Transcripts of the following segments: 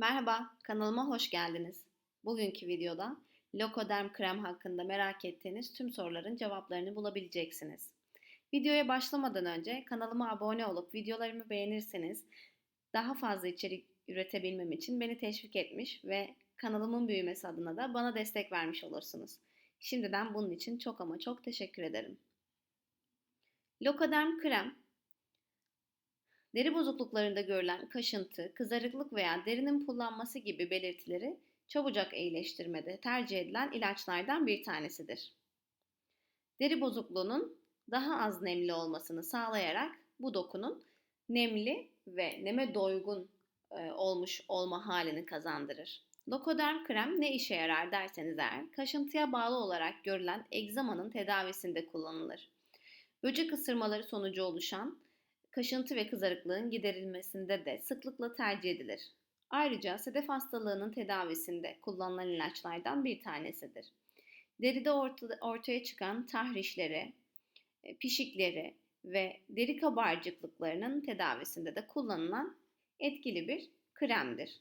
Merhaba, kanalıma hoş geldiniz. Bugünkü videoda Lokoderm krem hakkında merak ettiğiniz tüm soruların cevaplarını bulabileceksiniz. Videoya başlamadan önce kanalıma abone olup videolarımı beğenirseniz daha fazla içerik üretebilmem için beni teşvik etmiş ve kanalımın büyümesi adına da bana destek vermiş olursunuz. Şimdiden bunun için çok ama çok teşekkür ederim. Lokoderm krem Deri bozukluklarında görülen kaşıntı, kızarıklık veya derinin pullanması gibi belirtileri çabucak iyileştirmede tercih edilen ilaçlardan bir tanesidir. Deri bozukluğunun daha az nemli olmasını sağlayarak bu dokunun nemli ve neme doygun e, olmuş olma halini kazandırır. Lokoderm krem ne işe yarar derseniz eğer, kaşıntıya bağlı olarak görülen egzamanın tedavisinde kullanılır. Böcek ısırmaları sonucu oluşan kaşıntı ve kızarıklığın giderilmesinde de sıklıkla tercih edilir. Ayrıca sedef hastalığının tedavisinde kullanılan ilaçlardan bir tanesidir. Deride ortaya çıkan tahrişleri, e, pişikleri ve deri kabarcıklıklarının tedavisinde de kullanılan etkili bir kremdir.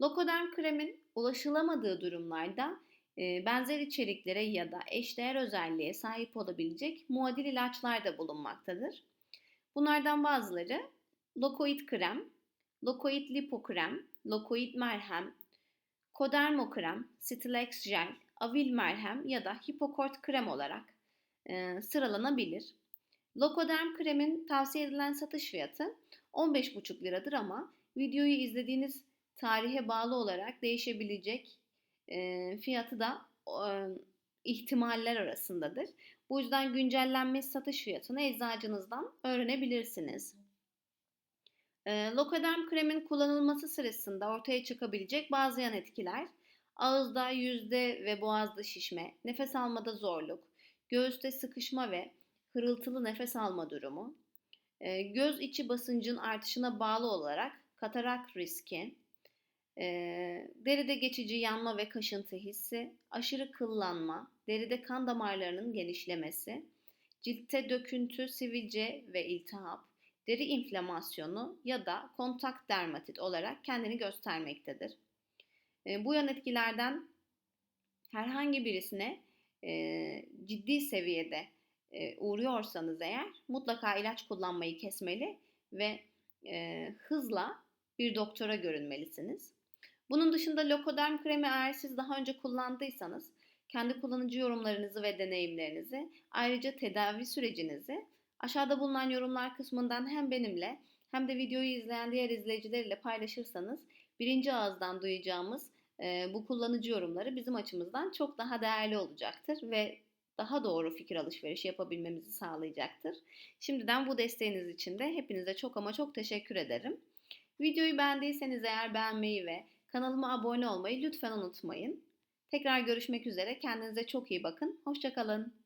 Lokoderm kremin ulaşılamadığı durumlarda e, benzer içeriklere ya da eşdeğer özelliğe sahip olabilecek muadil ilaçlar da bulunmaktadır. Bunlardan bazıları Lokoid krem, Lokoid lipokrem, Lokoid merhem, Kodermo krem, Stilex jel, Avil merhem ya da Hipokort krem olarak e, sıralanabilir. Lokoderm kremin tavsiye edilen satış fiyatı 15,5 liradır ama videoyu izlediğiniz tarihe bağlı olarak değişebilecek e, fiyatı da e, ihtimaller arasındadır. Bu yüzden güncellenmiş satış fiyatını eczacınızdan öğrenebilirsiniz. E, Lokoderm kremin kullanılması sırasında ortaya çıkabilecek bazı yan etkiler ağızda, yüzde ve boğazda şişme, nefes almada zorluk, göğüste sıkışma ve hırıltılı nefes alma durumu, e, göz içi basıncın artışına bağlı olarak katarak riski, e, deride geçici yanma ve kaşıntı hissi, aşırı kıllanma, deride kan damarlarının genişlemesi, ciltte döküntü, sivilce ve iltihap, deri inflamasyonu ya da kontak dermatit olarak kendini göstermektedir. E, bu yan etkilerden herhangi birisine e, ciddi seviyede e, uğruyorsanız eğer mutlaka ilaç kullanmayı kesmeli ve e, hızla bir doktora görünmelisiniz. Bunun dışında Lokoderm kremi eğer siz daha önce kullandıysanız kendi kullanıcı yorumlarınızı ve deneyimlerinizi ayrıca tedavi sürecinizi aşağıda bulunan yorumlar kısmından hem benimle hem de videoyu izleyen diğer izleyicilerle paylaşırsanız birinci ağızdan duyacağımız e, bu kullanıcı yorumları bizim açımızdan çok daha değerli olacaktır ve daha doğru fikir alışverişi yapabilmemizi sağlayacaktır. Şimdiden bu desteğiniz için de hepinize çok ama çok teşekkür ederim. Videoyu beğendiyseniz eğer beğenmeyi ve Kanalıma abone olmayı lütfen unutmayın. Tekrar görüşmek üzere. Kendinize çok iyi bakın. Hoşçakalın.